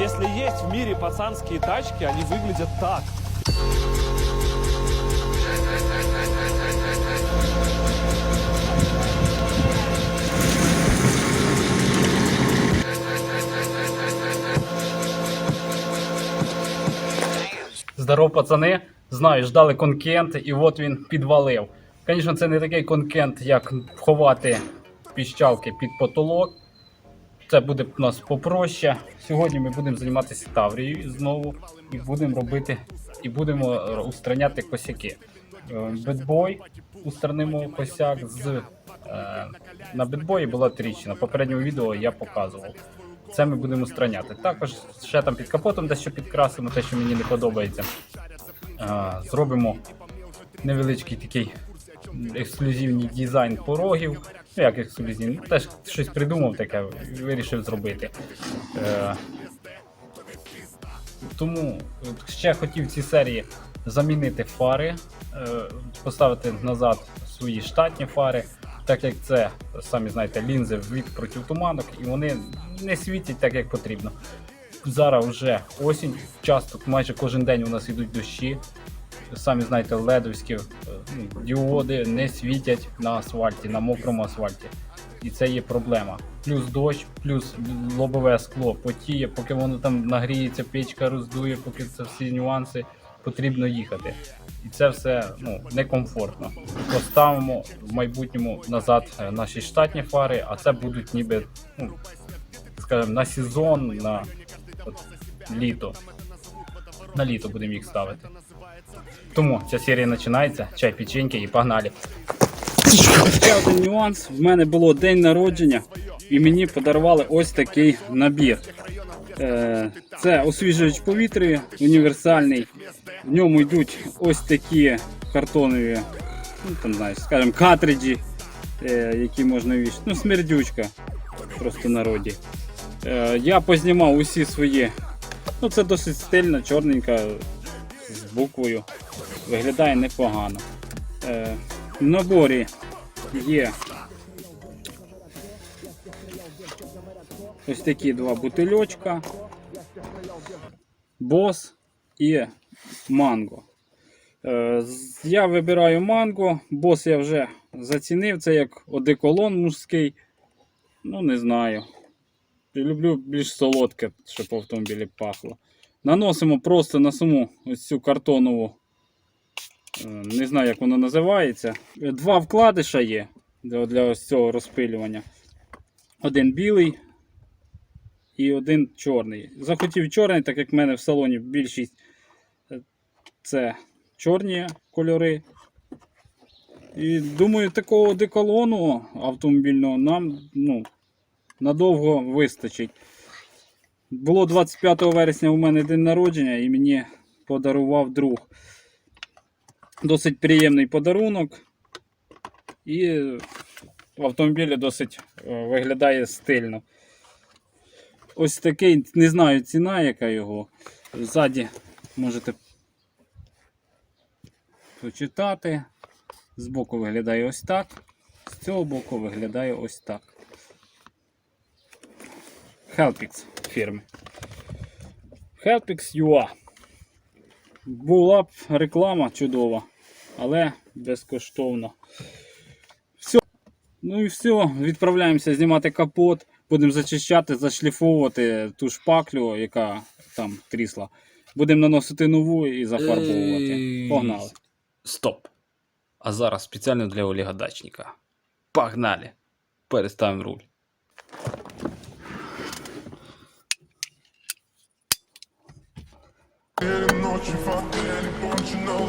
Если есть в мире пацанские тачки, они выглядят так. Здоров, пацани. Знаю, ждали конкент, і от він підвалив. Звісно, це не такий конкент, як ховати піщалки під потолок. Це буде у нас попроще. Сьогодні ми будемо займатися таврією знову і будемо робити, і будемо устраняти косяки. Е, Бедбой устранимо косяк з е, на бедбої була тріщина. Попередньому відео я показував. Це ми будемо устраняти. Також ще там під капотом дещо підкрасимо, те, що мені не подобається. Е, Зробимо невеличкий такий ексклюзивний дизайн порогів. Ну, як ексклюзивний, ну, теж щось придумав таке, вирішив зробити. Е, тому ще хотів в цій серії замінити фари, е, поставити назад свої штатні фари, так як це, самі знаєте, лінзи від протитуманок, і вони не світять так, як потрібно. Зараз вже осінь, часто майже кожен день у нас йдуть дощі. Самі знаєте, ледовські е, ну, діоди не світять на асфальті, на мокрому асфальті. І це є проблема. Плюс дощ, плюс лобове скло потіє, поки воно там нагріється, печка роздує, поки це всі нюанси, потрібно їхати. І це все ну, некомфортно. Поставимо в майбутньому назад е, наші штатні фари, а це будуть ніби, ну, скажімо, на сезон, на от, літо. На літо будемо їх ставити. Тому ця серія починається. Чай, печеньки і погнали. Ще один нюанс. В мене було день народження, і мені подарували ось такий набір. Е, Це освіжувач повітря універсальний. В ньому йдуть ось такі картонові, ну там знаєш, скажімо, картриджі, е, які можна вішати. Ну, смердючка просто народі. Е, Я познімав усі свої. Ну, це досить стильно, чорненька, з буквою. Виглядає непогано. Е, В наборі є ось такі два бутильочка, бос і манго. Е, Я вибираю манго, бос я вже зацінив, це як одеколон мужський. Ну, не знаю. Люблю більш солодке, щоб в автомобілі пахло. Наносимо просто на саму ось цю картонову Не знаю, як воно називається. Е, Два вкладиша є для, для ось цього розпилювання. Один білий і один чорний. Захотів чорний, так як в мене в салоні більшість е, це чорні кольори. І думаю, такого деколону автомобільного нам ну, надовго вистачить. Було 25 вересня у мене день народження і мені подарував друг. Досить приємний подарунок. І в автомобілі досить е, виглядає стильно. Ось такий, не знаю ціна, яка його. Ззаді можете почитати. Збоку виглядає ось так. З цього боку виглядає ось так. Helpix фірми. Helpix UA. Була б реклама чудова, але безкоштовно. Все. Ну і все, відправляємося знімати капот, будемо зачищати, зашліфовувати ту шпаклю, яка там трісла. Будемо наносити нову і зафарбовувати. Погнали. Стоп. А зараз спеціально для Олега Дачника. Погнали! Переставимо руль. В отеле кончено,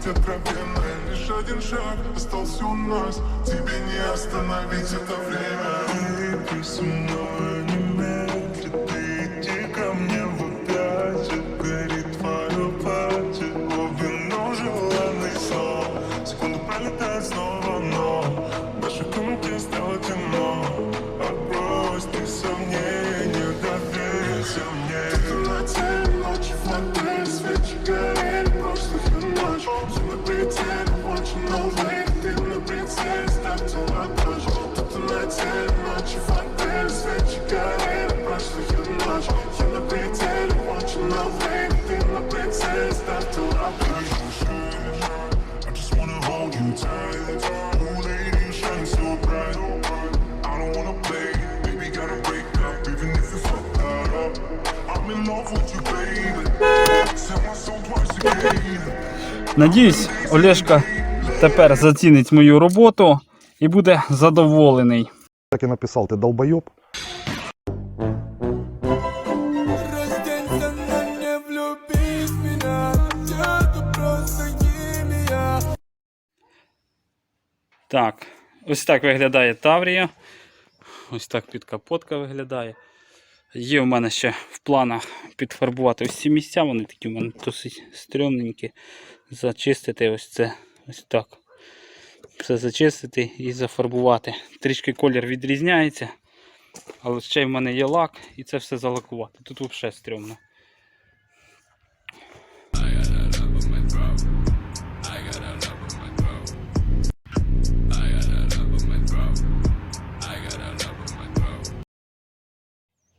Эти проблемы Лишь один шаг остался у нас. Тебе не остановить это время. Ты со мной немедленно Ты иди ко мне. Надіюсь, Олешка тепер зацінить мою роботу і буде задоволений. Так и написал, ты долбоеб. Так, ось так виглядає Таврія. Ось так підкапотка виглядає. Є в мене ще в планах підфарбувати ось ці місця, вони такі в мене досить стрьомненькі. Зачистити ось це ось так. Все зачистити і зафарбувати. Трішки колір відрізняється. Але ще в мене є лак і це все залакувати. Тут взагалі стрьомно.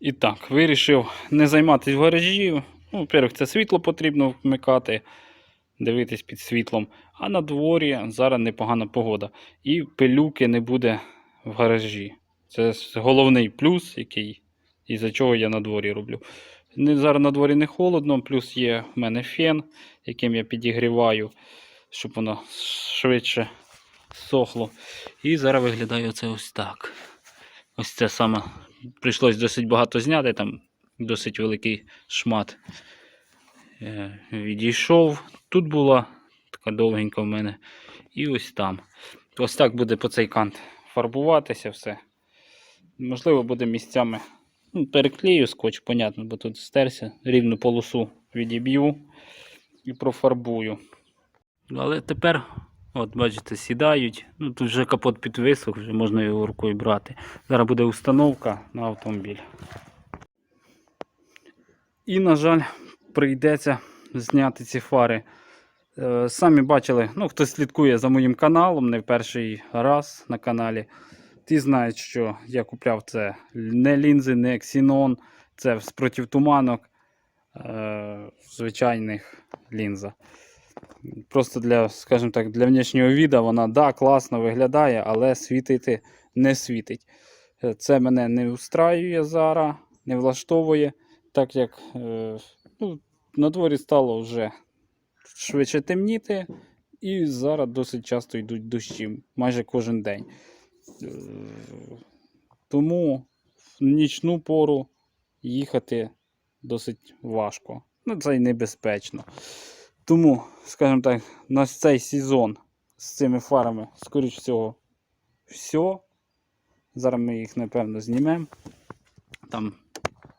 І так, вирішив не займатися в гаражі. Ну, во-первых, це світло потрібно вмикати, дивитись під світлом. А на дворі зараз непогана погода. І пилюки не буде в гаражі. Це головний плюс, який, із-за чого я на дворі роблю. Зараз на дворі не холодно, плюс є в мене фен, яким я підігріваю, щоб воно швидше сохло. І зараз виглядає це ось так. Ось це саме прийшлось досить багато зняти, там досить великий шмат е, відійшов. Тут була така довгенька в мене. І ось там. Ось так буде по цей кант фарбуватися все. Можливо, буде місцями. Ну, переклею скотч, понятно, бо тут стерся. Рівну полосу відіб'ю і профарбую. Але тепер, от бачите, сідають. Ну, тут вже капот підвисох, вже можна його рукою брати. Зараз буде установка на автомобіль. І, на жаль, прийдеться зняти ці фари. Е, Самі бачили, ну, хто слідкує за моїм каналом, не в перший раз на каналі. Ті знають, що я купляв це не лінзи, не ксінон, це з противтуманок е, звичайних лінза. Просто для, скажімо так, для внешнього віда вона да, класно виглядає, але світити не світить. Е, Це мене не устраює зараз, не влаштовує, так як е, ну, на дворі стало вже швидше темніти, і зараз досить часто йдуть дощі, майже кожен день. Е, Тому в нічну пору їхати досить важко. Ну, це й небезпечно. Тому, скажімо так, на цей сезон з цими фарами, скоріш всього, все. Зараз ми їх, напевно, знімемо. Там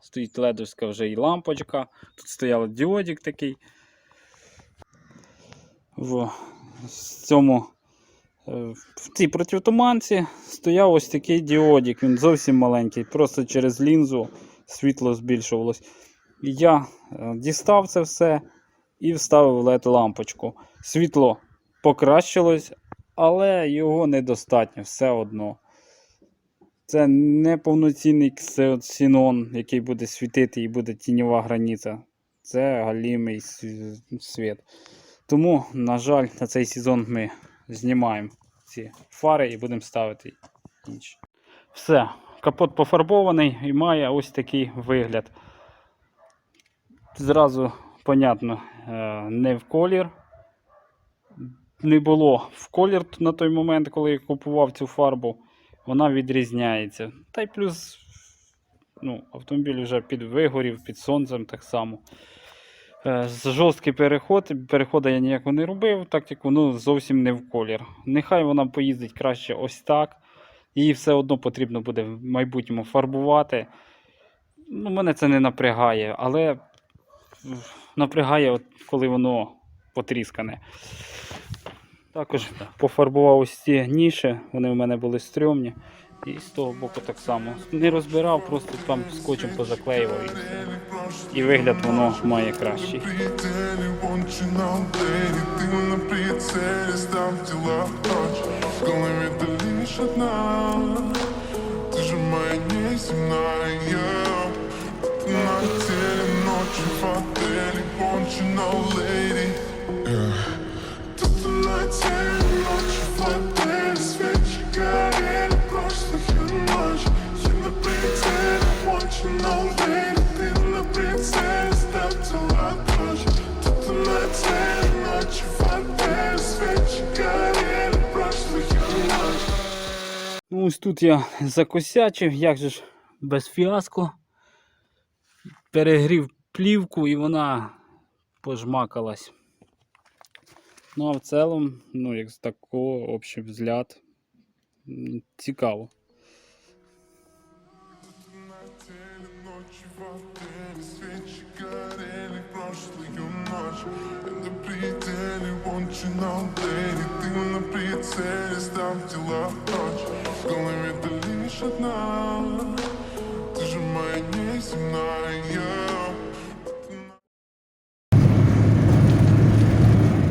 стоїть ледовська вже і лампочка. Тут стояв діодик такий. В цьому е, в цій противтуманці стояв ось такий діодик. Він зовсім маленький. Просто через лінзу світло збільшувалось. І я е, дістав це все і вставив led лампочку. Світло покращилось, але його недостатньо все одно. Це не повноцінний ксенон, який буде світити і буде тіньова границя. Це галімий світ. Тому, на жаль, на цей сезон ми знімаємо ці фари і будемо ставити інші. Все, капот пофарбований і має ось такий вигляд. Зразу, понятно, е, не в колір. Не було в колір на той момент, коли я купував цю фарбу. Вона відрізняється. Та й плюс ну, автомобіль вже під вигорів, під сонцем так само. Е, Жорсткий переход. Переходу я ніякого не робив, так як зовсім не в колір. Нехай вона поїздить краще ось так. Її все одно потрібно буде в майбутньому фарбувати. Ну, мене це не напрягає, але напрягає, от, коли воно потріскане. Також пофарбував ось ці ніші, вони в мене були стрьомні. І з того боку так само. Не розбирав, просто там скотчем позаклеював і все. І вигляд воно має кращий. Pretend want you now, lady. Ты на прицеле, ставь дела прочь. Голове лишь одна. земная На теле ночи в отеле Кончена леди Yeah. Тут на теле ночи в отеле Свечи горели прошлых ночь Я на прицеле Кончена леди Ты на прицеле Стартила дождь Тут на теле ночи в отеле Свечи горели прошлых ночь Ну, ось тут я закосячив, як же ж без фіаско. Перегрів плівку і вона пожмакалась. Ну, а в цілому, ну, як з такого общий взгляд, м, цікаво. Ночи в отеле, свечи горели прошлую ночь Я на пределе, кончена леди Ты на прицеле, стартила ночь В голове ты лишь одна Ты же моя неземная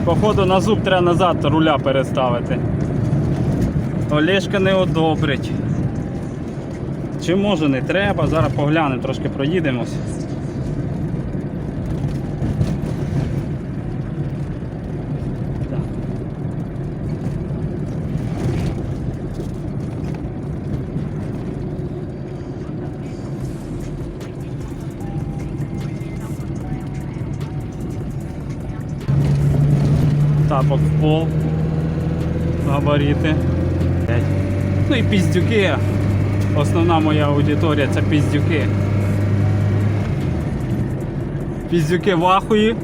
Походу на зуб треба назад руля переставити. Олешка не одобрить. Чи може не треба, зараз поглянемо, трошки проїдемось. Тапок в пол. Габаріти. Ну і піздюки. Основна моя аудиторія це піздюки. Піздюки в ахуї.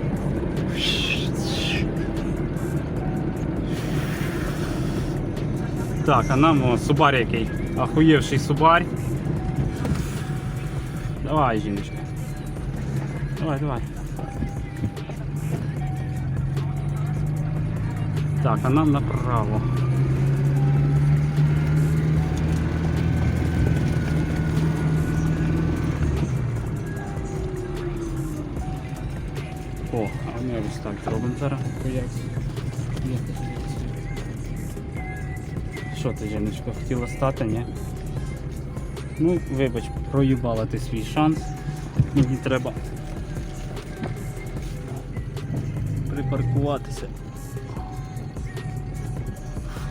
Так, а нам о, субар який. Ахуєвший субар. Давай, жіночка. Давай, давай. Так, а нам направо. О, а ми ось так зробимо зараз. Що ти, Женечка, хотіла стати, ні? Ну, вибач, проїбала ти свій шанс. Мені треба припаркуватися.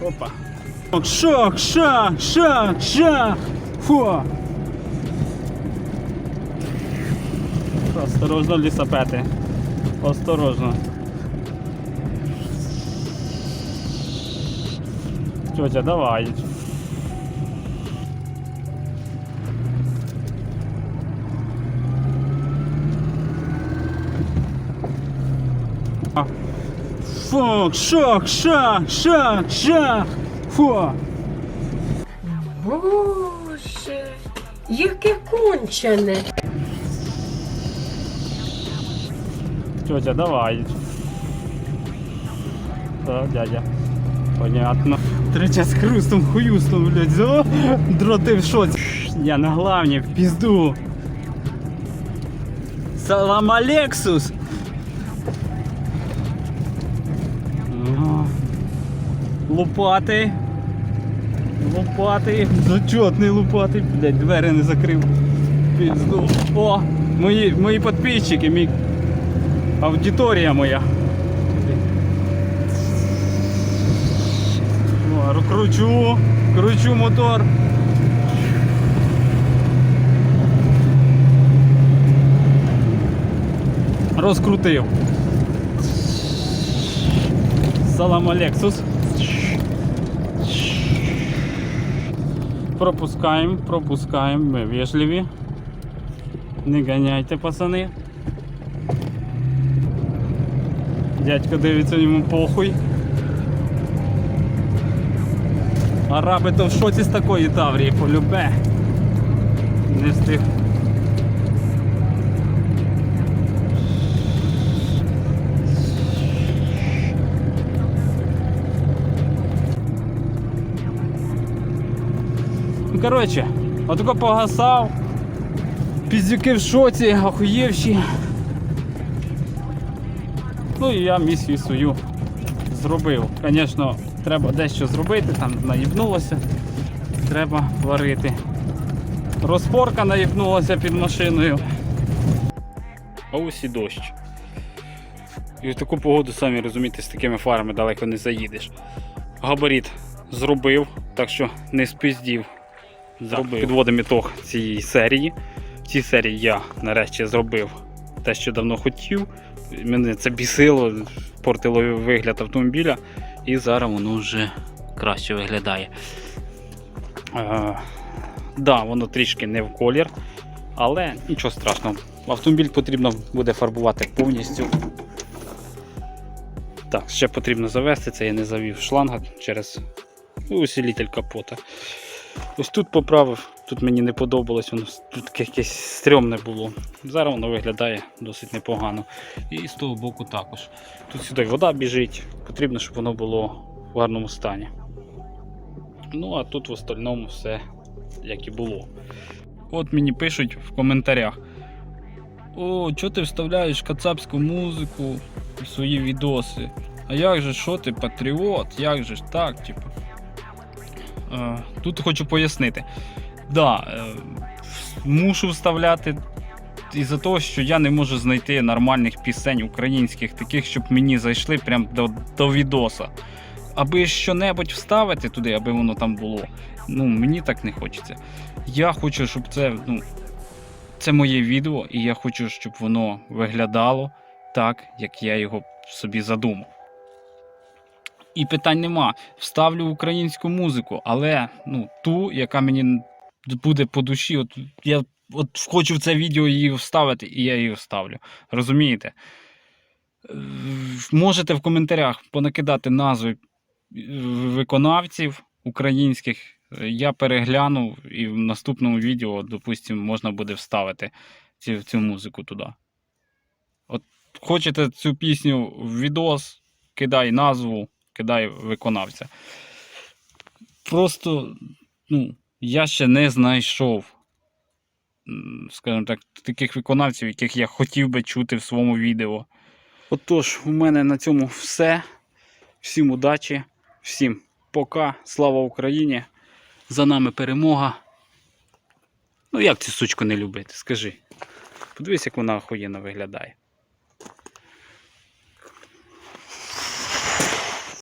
Опа. Шах, шах, шах, шах. Фу. Осторожно, лісапети. Осторожно. Тетя, давай. А. Фак, шах, шах, шах, шах. Фу. Боже, яке кончене. Тетя, давай. Да, дядя. Понятно. Третя з хрустом хуюстом, блядь. О, дроти в шоці. Я на главні, в пізду. Салам Алексус. Лопатий. Лопатий. Зачетний лопатий. Блядь, двері не закрив. Пізду. О, мої, мої підписчики, мій аудиторія моя. О, кручу, кручу мотор. Розкрутив. Салам Алексус. Пропускаємо, пропускаємо, ми вежливі. Не ганяйте, пацани. Дядько дивиться йому похуй. Араби то в шоці з такої Таврії полюбе. Не встиг. Коротше, отако погасав. Піздюки в шоці, охуєвші. Ну і я місію свою зробив. Звісно, треба дещо зробити, там наїбнулося. Треба варити. Розпорка наїбнулася під машиною. А ось і дощ. І в таку погоду, самі розумієте, з такими фарами далеко не заїдеш. Габарит зробив, так що не спиздів. Зробив. Підводимо ітог цієї серії. В цій серії я нарешті зробив те, що давно хотів. Мене це бісило, портило вигляд автомобіля, і зараз воно вже краще виглядає. Е, да, воно трішки не в колір, але нічого страшного. Автомобіль потрібно буде фарбувати повністю. Так, ще потрібно завести це, я не завів шланга через усилитель капота. Ось тут поправив, тут мені не подобалось, воно тут якесь стрьомне було. Зараз воно виглядає досить непогано. І з того боку також. Тут сюди вода біжить, потрібно, щоб воно було в гарному стані. Ну, а тут в остальному все як і було. От мені пишуть в коментарях. О, чого ти вставляєш кацапську музику в свої відоси? А як же, що ти патріот? Як же ж так, типу. Е, тут хочу пояснити. Да, е, мушу вставляти із-за того, що я не можу знайти нормальних пісень українських, таких, щоб мені зайшли прям до, до відоса. Аби що-небудь вставити туди, аби воно там було. Ну, мені так не хочеться. Я хочу, щоб це, ну, це моє відео, і я хочу, щоб воно виглядало так, як я його собі задумав. І питань нема. Вставлю українську музику, але ну, ту, яка мені буде по душі. От я от хочу в це відео її вставити, і я її вставлю. Розумієте? Е, Можете в коментарях понакидати назви е, виконавців українських. Я перегляну і в наступному відео, допустимо, можна буде вставити цю, цю музику туди. От хочете цю пісню в відос, кидай назву, кидай виконавця. Просто, ну, я ще не знайшов, скажімо так, таких виконавців, яких я хотів би чути в своєму відео. Отож, у мене на цьому все. Всім удачі, всім пока, слава Україні! За нами перемога. Ну як цю сучку не любити, скажи. Подивись, як вона охуєнно виглядає.